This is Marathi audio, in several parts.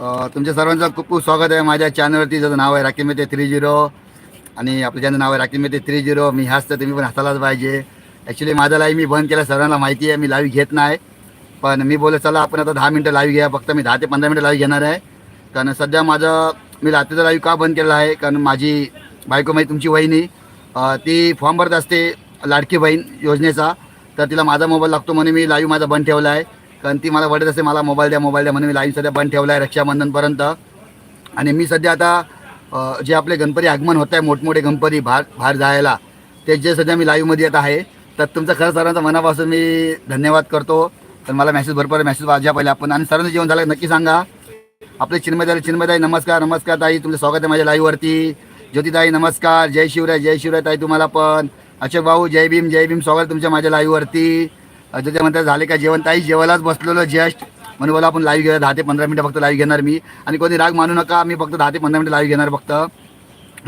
तुमच्या सर्वांचं खूप खूप स्वागत आहे. माझ्या चॅनलवरती ज्याचं नाव आहे राखी मेते थ्री झिरो आणि आपलं चॅनल नाव आहे राखी मेते थ्री झिरो. मी हसतं तुम्ही पण हसायलाच पाहिजे. ॲक्च्युली माझा लाईव्ह मी बंद केला सर्वांना माहिती आहे. मी लाईव्ह घेत नाही. पण मी बोलत चला आपण आता दहा मिनटं लाईव्ह घ्या. फक्त मी दहा ते पंधरा मिनटं लाईव्ह घेणार आहे. कारण सध्या माझं मी रात्रीचा लाईव्ह का बंद केलेला आहे? कारण माझी बायको माहिती तुमची वहिनी ती फॉर्म भरत असते लाडकी बहीण योजनेचा. तर तिला माझा मोबाईल लागतो म्हणून मी लाईव्ह माझा बंद ठेवला आहे. कारण ती मला वाटत असते मला मोबाईल द्या मोबाईल द्या म्हणून मी लाईन सध्या बंद ठेवला आहे रक्षाबंधनपर्यंत. आणि मी सध्या आता जे आपले गणपती आगमन होत आहे मोठमोठे गणपती बाहेर बाहेर जायला ते जे सध्या मी लाईव्हमध्ये येत आहे तर तुमचं खरं सरांचा मनापासून मी धन्यवाद करतो. तर मला मेसेज भरपूर मेसेज वाजा पहिले आपण आणि सरांचं जेवण झालं नक्की सांगा. आपले चिन्मयदाई चिन्मयदाई नमस्कार नमस्कार ताई. तुमचं स्वागत आहे माझ्या लाईव्हवरती ज्योतिताई नमस्कार. जय शिवराय जय शिवराय ताई तुम्हाला पण. अशोक भाऊ जय भीम जय भीम. स्वागत तुमच्या माझ्या लाईव्हवरती ज्योती म्हणतात झाले का जेवण? ताई जेवायलाच बसलेलो जस्ट. म्हणून बोला आपण लाईव्ह घेऊया दहा ते पंधरा मिनटं फक्त लाईव्ह घेणार मी. आणि कोणी राग मानू नका मी फक्त दहा ते पंधरा मिनटं लाईव्ह घेणार फक्त.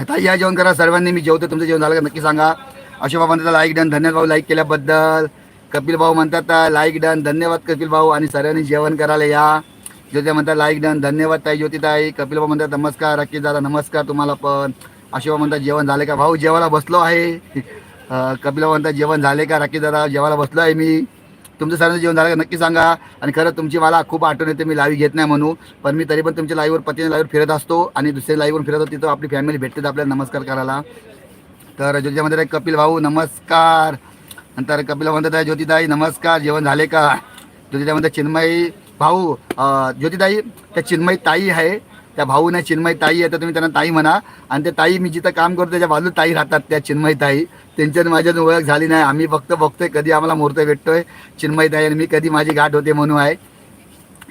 ताई या जेवण करा सर्वांनी मी जेवतो तुमचं जेवण झालं का नक्की सांगा. अशोक भाऊ म्हणतात लाईक डन धन्यवाद भाऊ लाईक केल्याबद्दल. कपिल भाऊ म्हणतात लाईक डन धन्यवाद कपिल भाऊ आणि सर्वांनी जेवण करायला या. ज्योती म्हणतात लाईक डन धन्यवाद ताई ज्योतिताई. कपिल भाऊ म्हणतात नमस्कार अक्की दादा नमस्कार तुम्हाला पण. अशोक म्हणतात जेवण झाले का? भाऊ जेवायला बसलो आहे. कपिल जेवण झाले का? राखी दादा जेवायला बसलो आहे मी. तुमचं सर्वांचं जेवण झालं का? नक्की सांगा. आणि खरं तुमची मला खूप आठवण येते मी लाईव्ह घेत नाही म्हणून पण मी तरी पण तुमच्या लाईव्हवर पतीने लाईव्हवर फिरत असतो आणि दुसऱ्या लाईव्हवर फिरत असतो तिथं आपली फॅमिली भेटते आपल्याला नमस्कार करायला. तर ज्योतिमध्ये आहे कपिल भाऊ नमस्कार. नंतर कपिल म्हणतात आहे, ज्योतिताई नमस्कार. जेवण झाले का? ज्योतिताई चिन्मयी भाऊ ज्योतिताई त्या चिन्मयी ताई आहे. त्या भाऊ नाही चिन्मय ताई आहे तर तुम्ही त्यांना ताई म्हणा. आणि ते ताई मी जिथं काम करतो त्याच्या बाजूला ताई राहतात त्या चिन्मय ताई. त्यांच्यात माझ्यात ओळख झाली नाही. आम्ही फक्त बघतोय कधी आम्हाला मुहूर्त भेटतोय. चिन्मय ताई आणि मी कधी माझी गाठ होते म्हणून आहे.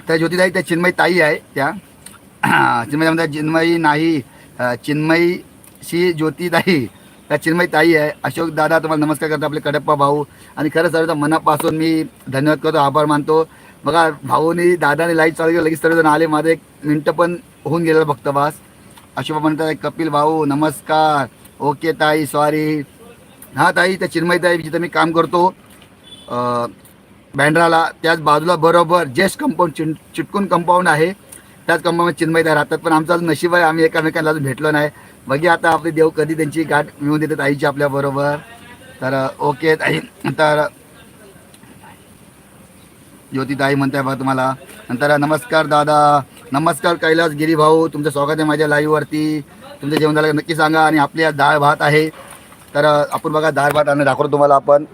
त्या ज्योतिताई त्या चिन्मय ताई आहे त्या. चिन्मय म्हणतात चिन्मयी नाही चिन्मयी शी ज्योतिताई त्या चिन्मय ताई आहे. अशोक दादा तुम्हाला नमस्कार करतो आपले कडप्पा भाऊ. आणि खरं सर्व मनापासून मी धन्यवाद करतो आभार मानतो. बघा भाऊनी दादाने लाइट चालू केलं लगेच सर्वजण आले. माझं एक मिनटं पण होऊन गेलं फक्त बस अशोक म्हणतात कपिल भाऊ नमस्कार. ओके ताई सॉरी हा ताई त्या चिन्मय ताई जिथं मी काम करतो बँड्राला त्याच बाजूला बरोबर जस्ट कंपाऊंड चिन चिटकून कंपाऊंड आहे. त्याच कंपाऊंड चिन्मय ताई राहतात. पण आमचं नशीब आहे आम्ही एकामेकांना अजून भेटलो नाही. बघी आता आपले देव कधी त्यांची गाठ मिळवून देतात आईची आपल्याबरोबर तर ओके ताई तर ज्योतिताई म्हणताय बा तुम्हाला. नंतर नमस्कार दादा. नमस्कार कैलास गिरी भाऊ तुमचं स्वागत आहे माझ्या लाईव्हवरती तुमचं जेवण झालं नक्की सांगा आणि आपली आज डाळ भात आहे. तर आपण बघा डाळ भात आणि दाखवतो तुम्हाला आपण.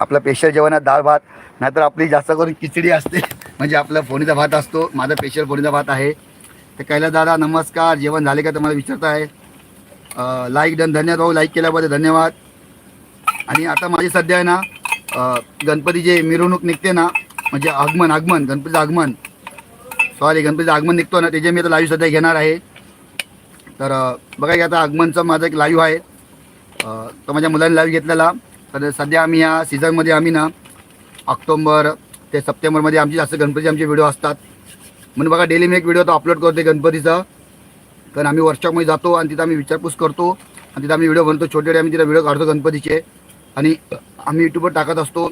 आपलं स्पेशल जेवण आहे डाळ भात. नाहीतर आपली जास्त करून खिचडी असते. म्हणजे आपला फोणीचा भात असतो. माझा स्पेशल फोणीचा भात आहे. तर कैलास दादा नमस्कार. जेवण झाले का तुम्हाला विचारत आहे? लाईक डन धन्यवाद भाऊ. लाईक केल्याबद्दल धन्यवाद. आणि आता माझी सध्या आहे ना गणपतीची मिरवणूक निघते ना म्हणजे आगमन आगमन गणपतीचं आगमन. सॉरी गणपतीचं आगमन निघतो ना त्याचे मी आता लाईव्ह सध्या घेणार आहे. तर बघा की आता आगमनचं माझं एक लाईव्ह आहे. तो माझ्या मुलांनी लाईव्ह घेतलेला. तर सध्या आम्ही या सीझनमध्ये आम्ही ना ऑक्टोंबर ते सप्टेंबरमध्ये आमची जास्त गणपतीचे आमचे व्हिडिओ असतात. म्हणून बघा डेली मी एक व्हिडिओ तो अपलोड करतो गणपतीचा. कारण आम्ही वर्कशॉपमध्ये जातो आणि तिथं आम्ही विचारपूस करतो. आणि तिथं आम्ही व्हिडिओ बनतो छोटे छोटे आम्ही तिथं व्हिडिओ काढतो गणपतीचे. आणि आम्ही यूट्यूबवर टाकत असतो.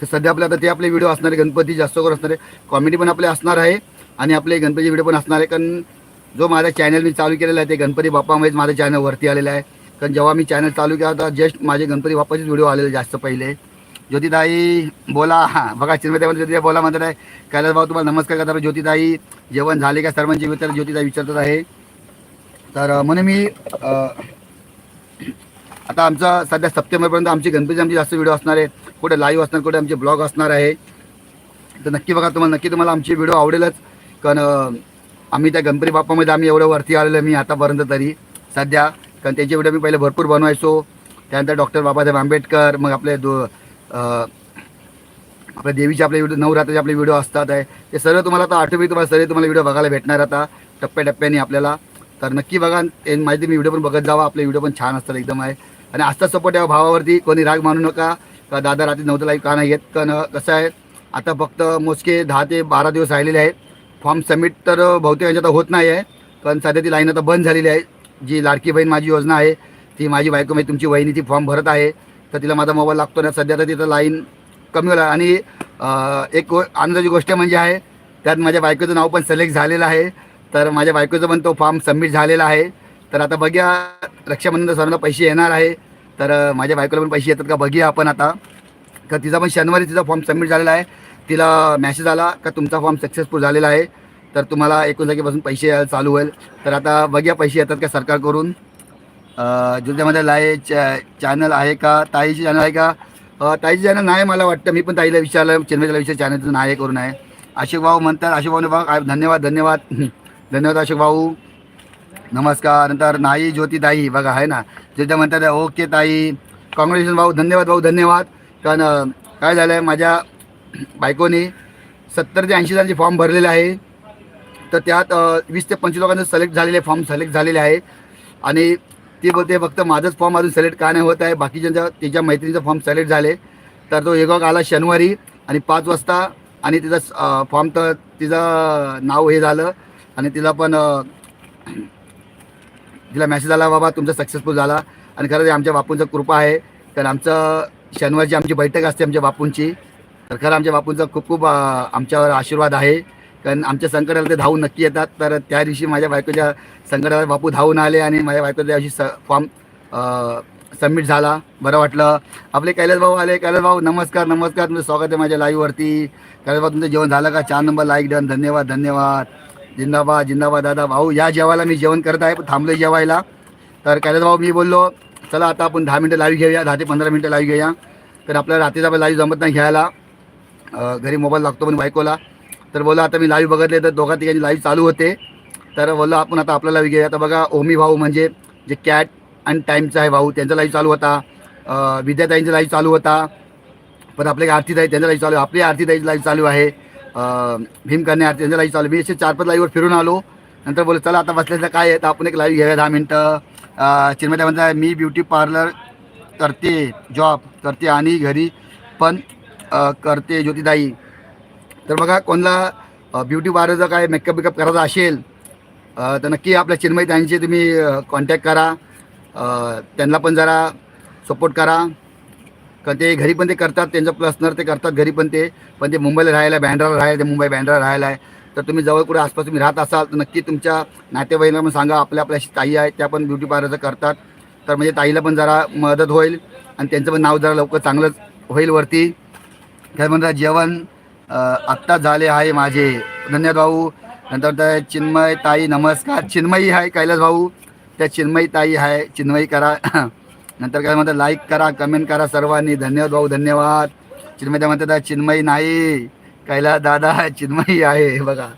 तर सध्या आपल्या आता ते आपले व्हिडिओ असणार आहे गणपती जास्त करून असणारे कॉमेडी पण आपले असणार आहे. आणि आपले गणपती व्हिडिओ पण असणार आहे. कारण जो माझा चॅनल मी चालू केलेला आहे ते गणपती बाप्पामध्येच माझं चॅनल वरती आलेलं आहे. कारण जेव्हा मी चॅनल चालू केला होता जस्ट माझे गणपती बाप्पाचेच व्हिडिओ आलेले जास्त पहिले. ज्योतिताई बोला. हां बघा चिन्मयताई ज्योतिताई बोला म्हणतात आहे. कैलास भाऊ तुम्हाला नमस्कार करतात ज्योतिताई जेवण झाले का सर्वांची? विचार ज्योतिताई विचारतात आहे. तर म्हणून मी आता आमचा सध्या सप्टेंबरपर्यंत आमची गणपती आमची जास्त व्हिडिओ असणार आहे. कुठे लाईव्ह असणार कुठे आमचे ब्लॉग असणार आहे. तर नक्की बघा तुम्हाला नक्की तुम्हाला आमची व्हिडिओ आवडेलच. कारण आम्ही त्या गणपती बाप्पामध्ये आम्ही एवढं वरती आलेलो मी आतापर्यंत तरी. सध्या कारण त्याचे व्हिडिओ मी पहिले भरपूर बनवायचो. त्यानंतर डॉक्टर बाबासाहेब आंबेडकर मग आपले दो आपल्या देवीचे आपले व्हिडिओ नवरात्राचे आपले व्हिडिओ असतात आहे. ते सर्व तुम्हाला आता आठवी तुम्हाला सर्व तुम्हाला व्हिडिओ बघायला भेटणार आता टप्प्याटप्प्याने आपल्याला. तर नक्की बघा माहिती मी व्हिडिओ पण बघत जावा आपले व्हिडिओ पण छान असतात एकदम आहे. आणि आजचा सपोर्ट या भावावरती कोणी राग मानू नका का दादा रात्री नव्हतं लाईव्ह का नाही येत कारण कसं आहे आता फक्त मोजके दहा ते बारा दिवस राहिलेले आहेत. फॉर्म सबमिट तर बहुतेक यांच्यात आता होत नाही आहे. कारण सध्या ती लाईन आता बंद झालेली आहे. जी लाडकी बहीण माझी योजना आहे ती माझी बायको म्हणजे तुमची वहिनी ती फॉर्म भरत आहे. तर तिला माझा मोबाईल लागतो ना सध्या तर तिथं लाईन कमी होईल आणि एक गो- आनंदाची गोष्ट म्हणजे आहे त्यात माझ्या बायकोचं नाव पण सिलेक्ट झालेलं आहे. तर माझ्या बायकोचं पण तो फॉर्म सबमिट झालेला आहे. तर आता बघूया रक्षाबंधन सरांना पैसे येणार आहे. तर माझ्या बायकोला पण पैसे येतात का बघूया आपण आता. तर तिचा पण शनिवारी तिचा फॉर्म सबमिट झालेला आहे. तिला मॅसेज आला का तुमचा फॉर्म सक्सेसफुल झालेला आहे तर तुम्हाला एकूण जागेपासून पैसे यायला चालू होईल. तर आता बघूया पैसे येतात का सरकारकडून. अ, ज्याच्यामध्ये लाय चॅ चॅनल आहे का ताईची चॅनल आहे का? ताईचे ताईची चॅनल नाही मला वाटतं. मी पण ताईला विचारलं चिन्मयला विचार चॅनलचं नाही करून आहे. अशोक भाऊ म्हणतात अशोक भाऊ भाऊ धन्यवाद धन्यवाद. धन्यवाद अशोक भाऊ. नमस्कार. नंतर नाही ज्योती ताई बघा आहे ना. ज्योत्या म्हणतात ओके ताई. कॉंग्रॅच्युलेशन भाऊ धन्यवाद भाऊ धन्यवाद. कारण काय झालं आहे माझ्या बायकोने सत्तर ते ऐंशी जणांचे फॉर्म भरलेले आहे. तर त्यात वीस ते पंचवीस लोकांचे सिलेक्ट झालेले फॉर्म सिलेक्ट झालेले आहे. आणि ते बोलते फक्त माझंच फॉर्म अजून सिलेक्ट का नाही होत आहे. बाकीच्यांचा तिच्या मैत्रिणीचा फॉर्म सिलेक्ट झाले. तर तो एक आला शनिवारी आणि पाच वाजता आणि तिचा फॉर्म तर तिचं नाव हे झालं. आणि तिला पण तिला मेसेज आला बाबा तुमचा सक्सेसफुल झाला. आणि खरं आमच्या बापूंचा कृपा आहे. कारण आमचं शनिवारची आमची बैठक असते आमच्या बापूंची. तर खरं आमच्या बापूंचा खूप खूप आमच्यावर आशीर्वाद आहे. कारण आमच्या संकटाला ते धावून नक्की येतात. तर त्या दिवशी माझ्या बायकोच्या संकटाला बापू धावून आले आणि माझ्या बायकोच्या दिवशी स फॉर्म सबमिट झाला. बरं वाटलं. आपले कैलास भाऊ आले. कैलास भाऊ नमस्कार नमस्कार. तुमचं स्वागत आहे माझ्या लाईव्हवरती कैलास भाऊ तुमचं जेवण झालं का? चार नंबर लाईक डन धन्यवाद धन्यवाद. जिंदाबाद जिंदाबाद दादा भाऊ. या जेवायला मी जेवण करत आहे. पण थांबलो जेवायला. तर कैलास भाऊ मी बोललो चला आता आपण दहा मिनटं लाईव्ह घेऊया. दहा ते पंधरा मिनटं लाईव्ह घेऊया. तर आपल्याला रात्रीचा पण लाईव्ह जमत नाही घ्यायला घरी मोबाईल लागतो पण बायकोला. तर बोला आता मी लाईव्ह बघितले तर दोघा तिघांची लाईव्ह चालू होते. तर बोललो आपण आता आपल्याला लाईव्ह घेऊया आता बघा ओमी भाऊ म्हणजे जे कॅट अँड टाईमचा आहे भाऊ त्यांचा लाईव्ह चालू होता. विद्याताईंचा लाईव्ह चालू होता. पण आपले आरतीताई त्यांचा लाईव्ह चालू आपली आरतीताईची लाईव्ह चालू आहे. भीमकरणे आरती त्यांचा लाईव्ह चालू. मी असे चार पाच लाईव्हवर फिरून आलो. नंतर बोललो चला आता बसल्याचं काय आहे तर आपण एक लाईव्ह घेऊया दहा मिनटं. चिन्मय म्हणता मी ब्युटी पार्लर करते जॉब करते आणि घरी. पण करते ज्योतिदाई. तर बघा कोणाला ब्युटी पार्लरचा काय मेकअप बिकअप करायचा असेल तर नक्की आपल्या चिन्मय त्यांचे तुम्ही कॉन्टॅक्ट करा. त्यांना पण जरा सपोर्ट करा. कारण ते घरी पण ते करतात त्यांचं प्लसनर ते करतात घरी पण ते. पण ते मुंबईला राहायला बँड्राला राहायला ते मुंबई बँड्राला राहायला आहे. तर तुम्ही जवळ कुठे आसपास तुम्ही राहत असाल तर नक्की तुमच्या नातेवाईकांना पण सांगा. आपल्या आपल्या अशी ताई आहे त्या पण ब्युटी पार्लरचं करतात. तर म्हणजे ताईला पण जरा मदत होईल. आणि त्यांचं पण नाव जरा लवकर चांगलंच होईल वरती. काय म्हणतात जेवण आत्ता झाले आहे माझे. धन्यवाद भाऊ नंतर त्या चिन्मय ताई नमस्कार. चिन्मयी आहे कैलास भाऊ. त्या चिन्मयी ताई आहे चिन्मयी करा. नंतर काय म्हणतात लाईक करा कमेंट करा सर्वांनी. धन्यवाद भाऊ धन्यवाद. चिन्मय त्या म्हणतात चिन्मयी नाही. कैलास दादा चिन्मयी आहे. बघा.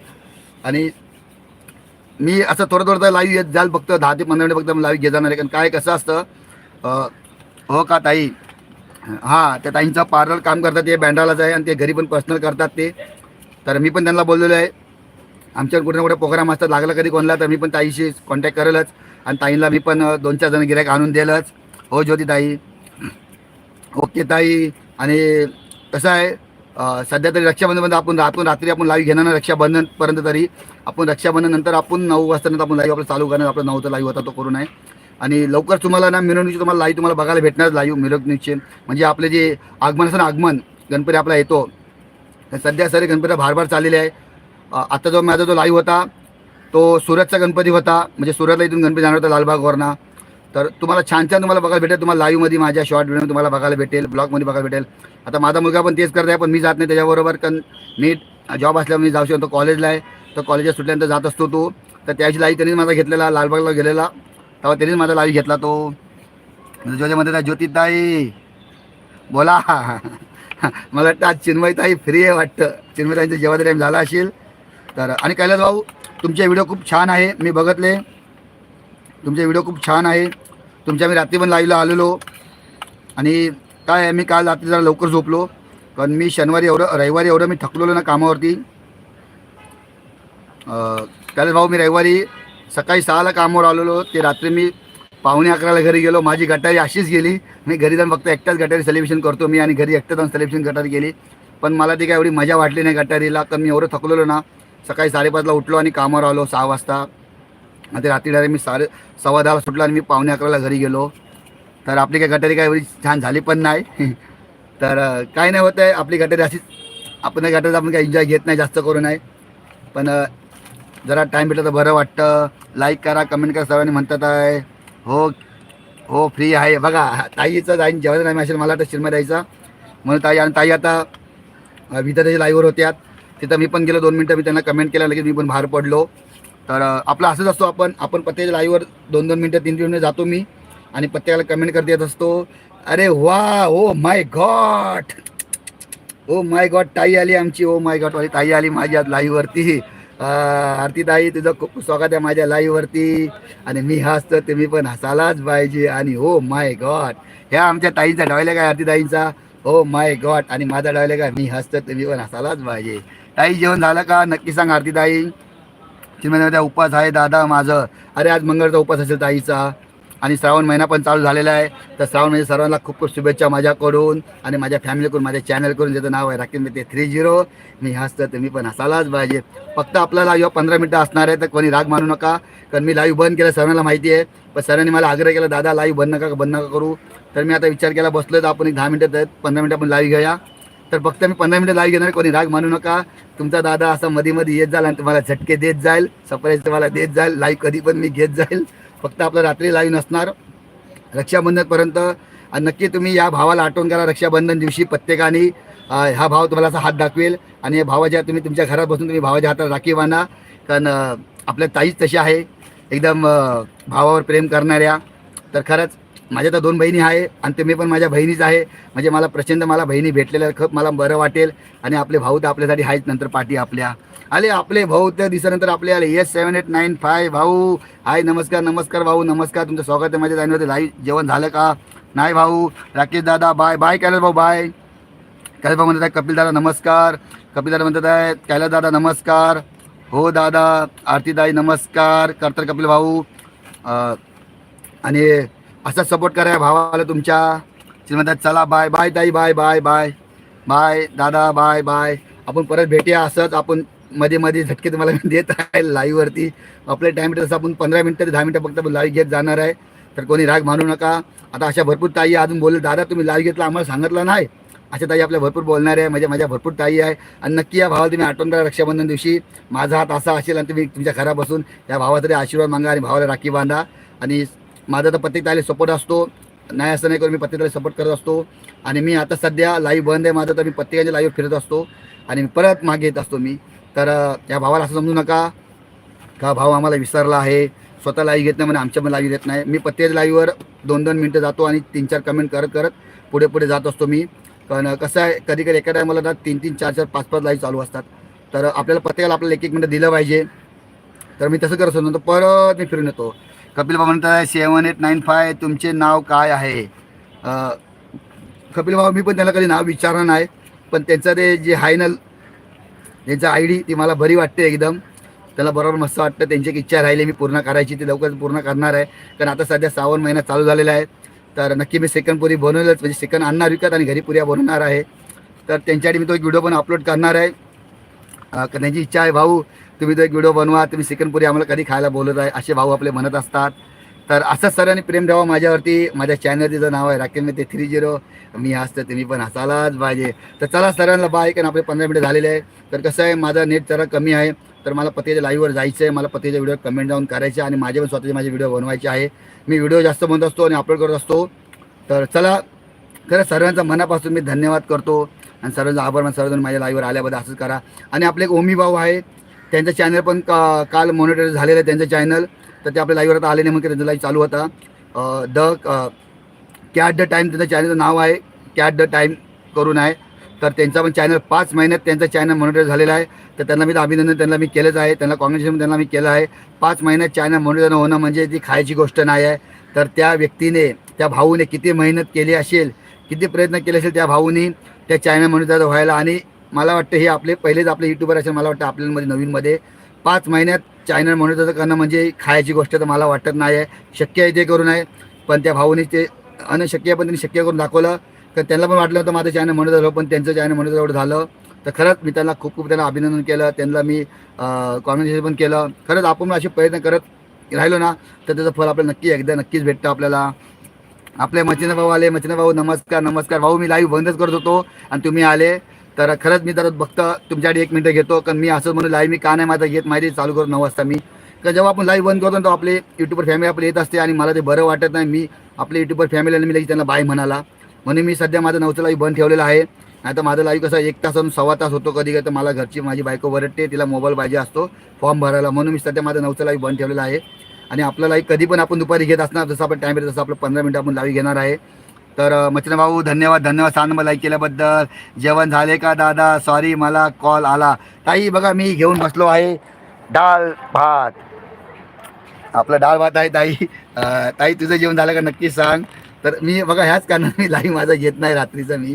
आणि मी असं थोडं थोडं लाईव्ह येत जाल फक्त दहा ते पंधरा मिनिट फक्त लाईव्ह घेत जाणार आहे. कारण काय कसं असतं हो का ताई? हां त्या ताईंचा पार्लर काम करतात ते बँड्रालाच आहे आणि ते घरी पण पर्सनल करतात ते. तर मी पण त्यांना बोललेलो आहे. आमच्यावर कुठे ना कुठे प्रोग्राम असतात लागला कधी कोणला तर मी पण ताईशी कॉन्टॅक्ट करेलच. आणि ताईंना मी पण दोन चार जण गिरायक आणून देलच. हो ज्योती ताई. ओके ताई. आणि कसं आहे सध्या तरी रक्षाबंधनमध्ये आपण रातून रात्री आपण लाईव्ह घेणार रक्षाबंधनपर्यंत तरी. आपण रक्षाबंधन नंतर आपण नऊ वाजता नंतर आपण लाईव्ह आपलं चालू करणार आपलं तर लाईव्ह होता तो करून आहे. आणि लवकर तुम्हाला ना मिरवणुकीची तुम्हाला लाईव्ह तुम्हाला बघायला भेटणार लाईव्ह मिरवणुकीचे म्हणजे आपले जे आगमन असं ना आगमन गणपती आपला येतो. तर सध्या सर गणपती भारभार चाललेले आहे. आता जो माझा जो लाईव्ह होता तो सुरतचा गणपती होता. म्हणजे सुरतला इथून गणपती जाणार होता लालबागवरनं तर तुम्हाला छान छान तुम्हाला बघायला भेटेल. तुम्हाला लाईव्हमध्ये माझ्या शॉर्ट व्हिडिओमध्ये तुम्हाला बघायला भेटेल ब्लॉगमध्ये बघायला भेटेल. आता माझा मुलगा पण तेच करत आहे पण मी जात नाही त्याच्याबरोबर. कारण मी जॉब असल्यामुळे मी जाऊ शकतो. कॉलेजला आहे. तर कॉलेजला सुटल्यानंतर जात असतो तो. तर त्याची लाईव्ह त्यांनी माझा घेतलेला लालबागला गेलेला. तेव्हा त्यांनीच माझा लाईव्ह घेतला तो. म्हणजे ज्योतीमध्ये ज्योतिताई बोला. मला वाटतं आज चिन्मयताई फ्री आहे वाटतं. चिन्मयताईंचं जेव्हा टाईम झाला असेल तर. आणि कैलास भाऊ तुमचे व्हिडिओ खूप छान आहे. मी बघितले. तुमचे व्हिडिओ खूप छान आहे. तुमच्या मी रात्री पण लाईव्हला आलेलो. आणि काय आहे मी काल रात्री जरा लवकर झोपलो. कारण मी शनिवारी एवढं रविवारी एवढं मी थकलेलो ना कामावरती. अं, कैलास भाऊ मी रविवारी सकाळी सहाला कामावर आलेलो ते रात्री मी पावणे अकराला घरी गेलो. माझी गटारी अशीच गेली. मी घरी जाऊन फक्त एकटाच गटारी सेलिब्रेशन करतो. मी आणि घरी एकटं जाऊन सेलिब्रेशन गटारी गेली. पण मला ती काय एवढी मजा वाटली नाही गटारीला. कारण मी एवढं थकलेलो ना सकाळी साडेपाचला उठलो आणि कामावर आलो सहा वाजता. आणि ते रात्री डायरेक्ट मी साडे सव्वा दहाला सुटलो आणि मी पावणे अकराला घरी गेलो. तर आपली काय गटारी काय एवढी छान झाली पण नाही. तर काय नाही होत आहे आपली गटारी अशीच आपण त्या आपण काही एन्जॉय घेत नाही जास्त करून आहे पण जरा टाईम भेटला तर बरं वाटतं. लाईक करा कमेंट करा सर्वांनी म्हणतात आहे. हो हो फ्री आहे. बघा ताईचं जाईन जेव्हा नाही असेल मला तर शिरमा द्यायचा. म्हणून ताई आणि ताई आता विद्यार्थ्याच्या लाईव्हवर होत्यात तिथं मी पण गेलो दोन मिनटं मी त्यांना कमेंट केल्या लगेच मी पण बाहेर पडलो. तर आपला आपलं असंच असतो आपण. आपण प्रत्येक लाईव्हवर दोन दोन मिनटं तीन तीन मिनटं जातो मी. आणि प्रत्येकाला कमेंट करत येत असतो. अरे वा ओ my God O my God ताई आली आमची. ओ माय गॉड वाली ताई आली माझ्या लाईव्हवरती आरती ताई तुझं खूप स्वागत आहे माझ्या लाईव्हवरती आणि मी हसतो तुम्ही पण हसायलाच पाहिजे. आणि हो माय गॉड ह्या आमच्या ताईंचा डायलॉग आहे आरती हो माय गॉड आणि माझा डायलॉग आहे मी हसतो तुम्ही पण हसायलाच पाहिजे. ताई जेवण झालं का? नक्की सांग आरती ताई चिन्मयमध्ये उपास आहे दादा माझं. अरे आज मंगळचा उपास असेल ताईचा. आणि श्रावण महिना पण चालू झालेला आहे. तर श्रावण म्हणजे सर्वांना खूप खूप शुभेच्छा माझ्याकडून आणि माझ्या फॅमिलीकडून माझ्या चॅनलकडून ज्याचं नाव आहे राखीन ते थ्री झिरो. मी हसतं तुम्ही पण हसायलाच पाहिजे. फक्त आपल्याला लाईव्ह पंधरा मिनटं असणार आहे तर कोणी राग मानू नका. कारण मी लाईव्ह बंद केलं सर्वांना माहिती आहे. पण सरांनी मला आग्रह केला दादा लाईव्ह बंद नका बंद नका करू. तर मी आता विचार केला बसलो तर आपण एक दहा मिनटं पंधरा मिनटं आपण लाईव्ह घेऊया. तर फक्त मी पंधरा मिनटं लाईव्ह घेणार कोणी राग मानू नका. तुमचा दादा असा मध्ये मध्ये येत जाईल आणि तुम्हाला झटके देत जाईल. सरप्राईज तुम्हाला देत जाईल. लाईव्ह कधी पण मी घेत जाईल. फक्त आपलं रात्री लाईव्ह नसणार. रक्षाबंधनपर्यंत आणि नक्की तुम्ही या भावाला आठवण करा रक्षाबंधन दिवशी प्रत्येकाने हा भाव तुम्हाला असा हात दाखवेल. आणि या भावाच्या तुम्ही तुमच्या घरात बसून तुम्ही भावाच्या हातात राखी बांधा. कारण आपल्या ताईच तशी आहे. एकदम भावावर प्रेम करणाऱ्या. तर खरंच माझ्या तर दोन बहिणी आहे आणि तुम्ही पण माझ्या बहिणीच आहे. म्हणजे मला प्रचंड मला बहिणी भेटलेल्या खूप मला बरं वाटेल. आणि आपले भाऊ तर आपल्यासाठी आहेत नंतर पाठी आपल्या. आले आपले भाऊ त्या दिवसानंतर आपले आले. Yes seven eight nine five भाऊ. हाय नमस्कार नमस्कार भाऊ. नमस्कार तुमचं स्वागत आहे माझ्या जाणीवरती लाईव्ह जेवण झालं का? नाही भाऊ. राकेश दादा बाय बाय कैलास भाऊ बाय कैलास भाऊ म्हणतात आहे कपिल दादा नमस्कार. कपिल दादा म्हणतात आहे कैलास दादा नमस्कार. हो दादा. आरतीदाई नमस्कार. करतर कपिल भाऊ. आणि असा सपोर्ट करा या भावाला तुमच्या. ते म्हणतात चला बाय बाय ताई बाय बाय बाय बाय दादा बाय बाय आपण परत भेटूया असंच. आपण मध्ये मध्ये झटके तुम्हाला देत आहे लाईव्हवरती आपल्या टाईम तसं आपण पंधरा मिनटं ते दहा मिनटं फक्त लाईव्ह घेत जाणार आहे. तर कोणी राग मानू नका. आता अशा भरपूर ताई अजून बोलले दादा तुम्ही लाईव्ह घेतला आम्हाला सांगितलं नाही. अशा ताई आपल्या भरपूर बोलणार आहे. म्हणजे माझ्या भरपूर ताई आहे. आणि नक्की या भावाला तुम्ही आठवण करा रक्षाबंधन दिवशी माझा हात असा असेल आणि तुम्ही तुमच्या घरा बसून या भावाचा तरी आशीर्वाद मागा आणि भावाला राखी बांधा. आणि माझा तर प्रत्येक ताईला सपोर्ट असतो. नाही असं नाही करून मी प्रत्येकाला सपोर्ट करत असतो. आणि मी आता सध्या लाईव्ह बंद आहे. माझं तर मी प्रत्येकाच्या लाईव्ह फिरत असतो. आणि परत मागे येत असतो मी. तर त्या या भावाला असं समजू नका का भाऊ आम्हाला विसरला आहे. स्वतः लाईव्ह घेत नाही म्हणजे आमच्या पण लाईव्ह घेत नाही. मी प्रत्येक लाईव्हवर दोन दोन मिनटं जातो आणि तीन चार कमेंट करत करत पुढे पुढे जात असतो मी. पण कसं आहे कधी कधी एका टायमाला ना तीन तीन चार चार पाच पाच लाईव्ह चालू असतात. तर आपल्याला प्रत्येकाला आपल्याला एक एक मिनटं दिलं पाहिजे. तर मी तसं करत असतो. नंतर परत मी फिरून येतो. कपिल बाबा म्हणतात सेवन एट नाईन फाय तुमचे नाव काय आहे? कपिल भाऊ मी पण त्यांना कधी नाव विचारलं नाही. पण त्यांचं ते जे आहे ना त्यांचं आय डी ती मला बरी वाटते एकदम. त्याला बरोबर मस्त वाटतं. त्यांची एक इच्छा राहिली मी पूर्ण करायची ती लवकर पूर्ण करणार आहे. कारण आता सध्या श्रावण महिना चालू झालेला आहे. तर नक्की मी सेकंड पुरी बनवलंच. म्हणजे सेकंड आणणार विकत आणि घरी पुऱ्या बनवणार आहे. तर त्यांच्यासाठी मी तो एक व्हिडिओ पण अपलोड करणार आहे. कारण त्यांची इच्छा आहे भाऊ तुम्ही तो एक व्हिडिओ बनवा. तुम्ही सेकंड पुरी आम्हाला कधी खायला बोलत आहे? असे भाऊ आपले म्हणत असतात. तर असंच सरांनी प्रेम ठेवा माझ्यावरती माझ्या चॅनल तिचं नाव आहे राकेल ते थ्री झिरो मी हसतं तुम्ही पण हसायलाच पाहिजे. तर चला सरांना बाय कारण आपले पंधरा मिनिटं झालेले आहे. तर कसं आहे माझं नेट जरा कमी आहे. तर मला पतीच्या लाईव्हवर जायचं आहे. मला पतीच्या व्हिडिओ कमेंट जाऊन करायचे आणि माझे पण स्वतःचे माझे व्हिडिओ बनवायचे आहे. मी व्हिडिओ जास्त बनत असतो आणि अपलोड करत असतो. तर चला खरं सर्वांचा मनापासून मी धन्यवाद करतो. आणि सर्वांचा आभार मान सर्वजण माझ्या लाईव्हवर आल्याबद्दल असंच करा. आणि आपले एक ओमी भाऊ आहे. त्यांचं चॅनल पण का काल मॉनिटर झालेलं आहे त्यांचं चॅनल तर ते आपल्या लाईव्हवर आता आले नाही मग त्यांचा लाईव्ह चालू होता. द कॅट द टाईम त्यांचं चॅनलचं नाव आहे. कॅट द टाईम करून आहे. तर त्यांचा पण चॅनल पाच महिन्यात त्यांचा चॅनल मॉनिटर झालेला आहे. तर त्यांना मी तर अभिनंदन त्यांना मी केलंच आहे. त्यांना कॉंग्रॅच्युलेशन त्यांना मी केलं आहे. पाच महिन्यात चॅनल मॉनिटर होणं म्हणजे ती खायची गोष्ट नाही आहे. तर त्या व्यक्तीने त्या भाऊने किती मेहनत केली असेल किती प्रयत्न केले असेल त्या भाऊनी त्या चॅनल मॉनिटर व्हायला. आणि मला वाटतं हे आपले पहिलेच आपले युट्यूबर असेल मला वाटतं आपल्यामध्ये नवीनमध्ये. पाच महिन्यात चॅनल मॉनिटर करणं म्हणजे खायची गोष्ट तर मला वाटत नाही आहे शक्य आहे ते करून आहे पण त्या भाऊने ते अनशक्य आहे पण त्यांनी शक्य करून दाखवलं. तर त्यांना पण वाटलं होतं माझं चॅनल म्हणत झालं पण त्यांचं चॅनल म्हणत एवढं झालं. तर खरंच मी त्यांना खूप खूप त्यांना अभिनंदन केलं. त्यांना मी कॉन्व्हर्सेशन पण केलं. खरंच आपण असे प्रयत्न करत राहिलो ना तर त्याचं फळ आपल्याला नक्की एकदा नक्कीच भेटतं आपल्याला. आपले मचिना भाऊ आले. मचिना भाऊ नमस्कार नमस्कार. भाऊ मी लाईव्ह बंदच करत होतो आणि तुम्ही आले. तर खरंच मी तर फक्त तुमच्याकडे एक मिनटं घेतो कारण मी असं म्हणून लाईव्ह मी का नाही माझा घेत माहिती चालू करून नऊ वाजता मी. कारण जेव्हा आपण लाईव्ह बंद करतो ना, तो आपले युट्यूबर फॅमिली आपली येत असते आणि मला ते बरं वाटत नाही मी आपले युट्यूबर फॅमिलीला मी लगेच त्यांना बाय म्हणाला. म्हणून मी सध्या माझं नऊचं लाईव्ह बंद ठेवलेलं आहे. नाही तर माझं लाईव्ह कसं एक तासून सव्वा तास होतो कधी कधी तर मला घरची माझी बायको वरटते तिला मोबाईल पाहिजे असतो फॉर्म भरायला. म्हणून मी सध्या माझं नऊचं लाईव्ह बंद ठेवलेलं आहे. आणि आपलं लाईव्ह कधी पण आपण दुपारी घेत असणार जसं आपण टाईम तसं आपलं पंधरा मिनटं आपण लाईव्ह घेणार आहे. तर मच्छिना भाऊ धन्यवाद धन्यवाद सांग नंबर लाईक केल्याबद्दल. जेवण झाले का दादा? सॉरी मला कॉल आला. ताई बघा मी घेऊन बसलो आहे. डाळ भात. आपलं डाळ भात आहे ताई. ताई तुझं जेवण झालं का? नक्की सांग. तर मी बघा ह्याच कारण मी लाईव्ह माझा घेत नाही रात्रीचं मी.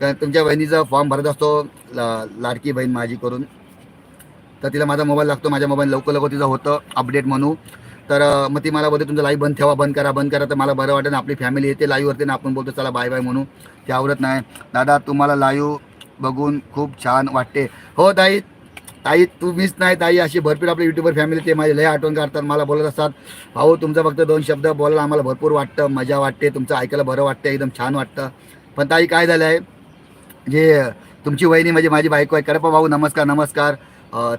कारण तुमच्या बहिणीचा फॉर्म भरत असतो लाडकी बहीण माझी करून. तर तिला माझा मोबाईल लागतो. माझ्या मोबाईल लवकर लवकर तिचं होतं. अपडेट म्हणू. तर मग ती मला बोलते तुमचं लाईव्ह बंद ठेवा बंद करा बंद करा. तर मला बरं वाटतं ना आपली फॅमिली येते लाईव्हवरती ना आपण बोलतो चला बाय बाय म्हणू ते आवडत नाही. दादा तुम्हाला लाईव्ह बघून खूप छान वाटते. हो ताई. ताई तू मीच नाही ताई. अशी भरपूर आपले युट्यूबर फॅमिली ते माझी लय आठवण काढतात. मला बोलत असतात भाऊ तुमचं फक्त दोन शब्द बोलायला आम्हाला भरपूर वाटतं मजा वाटते तुमचं ऐकायला बरं वाटतं एकदम छान वाटतं. पण ताई काय झालं आहे जे तुमची वहिनी म्हणजे माझी बायको आहे. करपा भाऊ नमस्कार नमस्कार.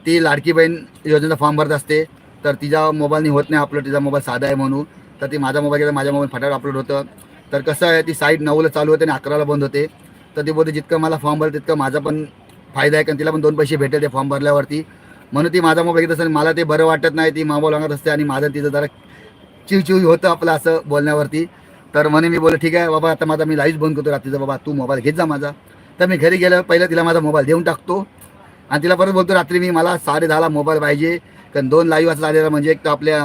ती लाडकी बहीण योजनेचा फॉर्म भरत असते. तर तिचा मोबाईलनी होत नाही अपलोड तिचा मोबाईल साधा आहे म्हणून. तर ती माझा मोबाईल घेता माझ्या मोबाईल फटाफट अपलोड होतं. तर कसं आहे ती साईट नऊला चालू होते आणि अकराला बंद होते. तर ती बोलते जितकं मला फॉर्म भरलं तितकं माझा पण फायदा आहे कारण तिला पण दोन पैसे भेटेल ते फॉर्म भरल्यावरती. म्हणून ती माझा मोबाईल घेत असते मला ते बरं वाटत नाही ती मोबाईल मागत असते आणि माझं तिचं जरा चिवचिव होतं आपलं असं बोलण्यावरती. तर म्हणून मी बोललो ठीक आहे बाबा आता माझा मी लाईव्ह बंद करतो रात्रीचा बाबा तू मोबाईल घेत जा माझा. तर मी घरी गेलं पहिलं तिला माझा मोबाईल देऊन टाकतो. आणि तिला परत बोलतो रात्री मी मला साडे दहाला मोबाईल पाहिजे कारण दोन लाईव्ह असं झालेलं म्हणजे एक तर आपल्या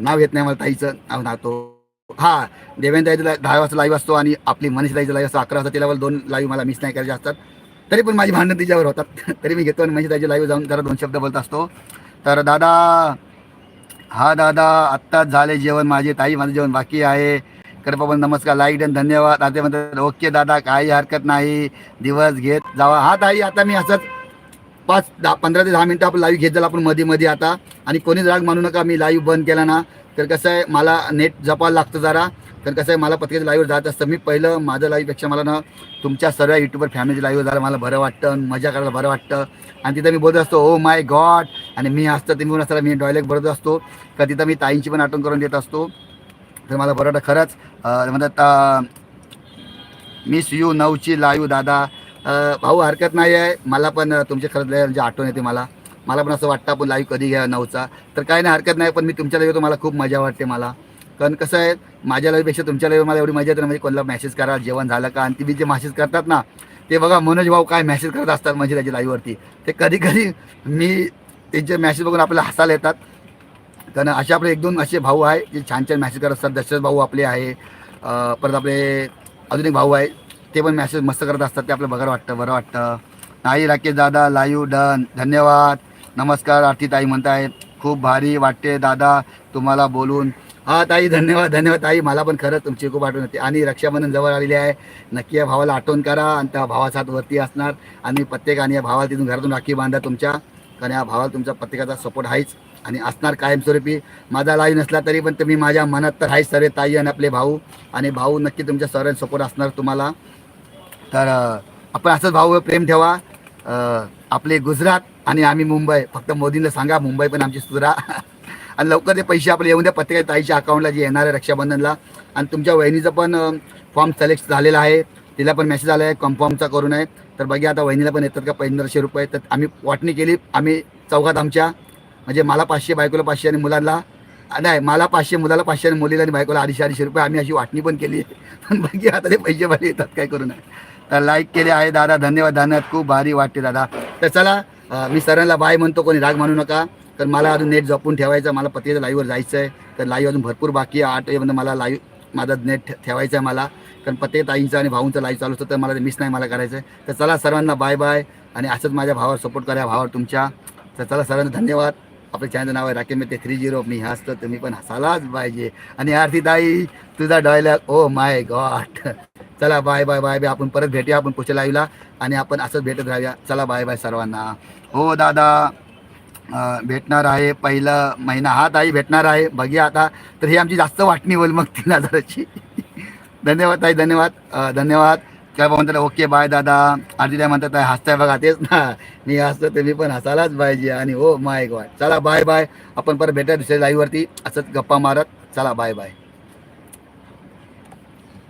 नाव येत नाही मला ताईचं नाव नातो हा देवेंद्र ताईचं दहा वाजता लाईव्ह असतो आणि आपली मनीष ताईचं लाईव्ह असतो अकरा वाजता तिला दोन लाईव्ह मला मिस नाही करायचे असतात. तरी पण माझी भांडण तिच्यावर होतात. तरी मी घेतो आणि मनीष ताईची लाईव्ह जाऊन जरा दोन शब्द बोलत असतो. तर दादा हा दादा आत्ताच झाले जेवण माझे ताई माझं जेवण बाकी आहे. कृपा पण नमस्कार लाईक डन धन्यवाद. आता म्हणतात ओके दादा काही हरकत नाही. दिवस घेत जावा. हा ताई आता मी असंच पाच दहा पंधरा ते दहा मिनटं आपण लाईव्ह घेत जाल आपण मध्ये मध्ये आता. आणि कोणीच राग मानू नका मी लाईव्ह बंद केला ना. तर कसं आहे मला नेट जपायला लागतं जरा. तर कसं आहे मला पत्रिकेचं लाईव्हवर जात असतं. मी पहिलं माझं लाईव्हपेक्षा मला ना तुमच्या सर्व युट्यूबर फॅमिली लाईव्ह झालं मला बरं वाटतं मजा करायला बरं वाटतं. आणि तिथं मी बोलत असतो ओ माय गॉड आणि मी असतं ते मी असताना मी डॉयलेक्ट बोलत असतो. का तिथं मी ताईंची पण आठवण करून देत असतो. तर मला बरं वाटतं खरंच म्हणतात मिस यू नऊची लाईव्ह दादा. भाऊ हरकत नाही आहे. मला पण तुमच्या खरंच म्हणजे आठवण येते मला. मला पण असं वाटतं आपण लाईव्ह कधी घ्या नऊचा. तर काही नाही हरकत नाही पण मी तुमच्या लाईव्ह मला खूप मजा वाटते मला. कारण कसं आहे माझ्या लाईव्हपेक्षा तुमच्या लाईव्ह मला एवढी मजा येते ना म्हणजे कोणाला मेसेज करा जेवण झालं का? आणि तुम्ही जे मेसेज करतात ना ते बघा मनोज भाऊ काय मेसेज करत असतात म्हणजे त्याच्या लाईव्हवरती ते कधी कधी मी त्यांचे मेसेज बघून आपल्याला हसायला येतात. कारण असे आपले एक दोन असे भाऊ आहे जे छान छान मॅसेज करत असतात. दशरथ भाऊ आपले आहे परत आपले अजून एक भाऊ आहे ते पण मॅसेज मस्त करत असतात. ते आपलं बघायला वाटतं बरं वाटतं. नाही राकेश दादा लाईव्ह डन. धन्यवाद. नमस्कार आरती ताई म्हणतायत. खूप भारी वाटते दादा तुम्हाला बोलून. हा ताई धन्यवाद धन्यवाद. ताई मला पण खरंच तुमची खूप आठवण होती आणि रक्षाबंधन जवळ आलेली आहे. नक्की या भावाला आठवण करा आणि त्या भावाचा हात वरती असणार. आणि प्रत्येकाने या भावाला तिथून घरातून राखी बांधा तुमच्या. कारण या भावाला तुमचा प्रत्येकाचा सपोर्ट आहेच. आणि असणार कायमस्वरूपी. माझा लाईव्ह नसला तरी पण तुम्ही माझ्या मनात तर आहेच सर्व ताई आणि आपले भाऊ. आणि भाऊ नक्की तुमच्या सर्वांचा सपोर्ट असणार तुम्हाला. तर आपण असंच भाऊ प्रेम ठेवा. आपले गुजरात आणि आम्ही मुंबई. फक्त मोदींना सांगा मुंबई पण आमची सुधरा आणि लवकर ते पैसे आपले येऊन द्या. प्रत्येक ताईच्या अकाउंटला जे येणार आहे रक्षाबंधनला. आणि तुमच्या वहिनीचं पण फॉर्म सिलेक्ट झालेला आहे. तिला पण मेसेज आला आहे. कन्फर्मचा करून आहे तर बघा आता वहिनीला पण येतात का पंधराशे रुपये? तर आम्ही वाटणी केली. आम्ही चौघात आमच्या. म्हणजे मला पाचशे बायकोला पाचशे आणि मुलांना. नाही मला पाचशे मुलाला पाचशे आणि मुलीला आणि बायकोला अडीचशे अडीचशे रुपये. आम्ही अशी वाटणी पण केली. पण बघी आता ते पैसे वाले येतात. काय करू नये. तर लाईक केले आहे दादा. धन्यवाद धन्यवाद खूप भारी वाटते दादा. तर चला मी सरांना बाय म्हणतो. कोणी राग मानू नका. तर मला अजून नेट जपून ठेवायचं मला पतीच्या लाईव्हवर जायचं आहे. तर लाईव्ह अजून भरपूर बाकी आहे. आठ म्हणजे मला लाईव्ह माझं नेट ठे- ठेवायचं आहे मला. कारण पते ताईंचं आणि भाऊंचं लाईव्ह चालू असतं तर मला ते मिस नाही मला करायचं आहे. तर चला सर्वांना बाय बाय आणि असंच माझ्या भावावर सपोर्ट करा भावावर तुमच्या. तर चला सर्वांना धन्यवाद. आपल्या चॅनलचं नाव आहे राकेश मेते थ्री झिरो मी हसतं तुम्ही पण हसायलाच पाहिजे. आणि आरती ताई तुझा डॉयलॉग ओ माय गॉड चला बाय बाय बाय बाय आपण परत भेटूया आपण पुढच्या लाईव्हला आणि आपण असंच भेटत राहूया चला बाय बाय सर्वांना. हो दादा. भेटणार आहे. पहिला महिना हा ताई भेटणार आहे. बघूया आता. तर ही आमची जास्त वाटणी होईल मग तीन हजाराची धन्यवाद ताई धन्यवाद. धन्यवाद. काय म्हणतात ओके बाय दादा. आदित्य म्हणतात "आहे, हसताय बघा तेच ना. मी हसतो तुम्ही पण हसायलाच पाहिजे. आणि हो माय गॉड चला बाय बाय आपण परत भेटा दुसऱ्या लाईव्हवरती असंच गप्पा मारत. चला बाय बाय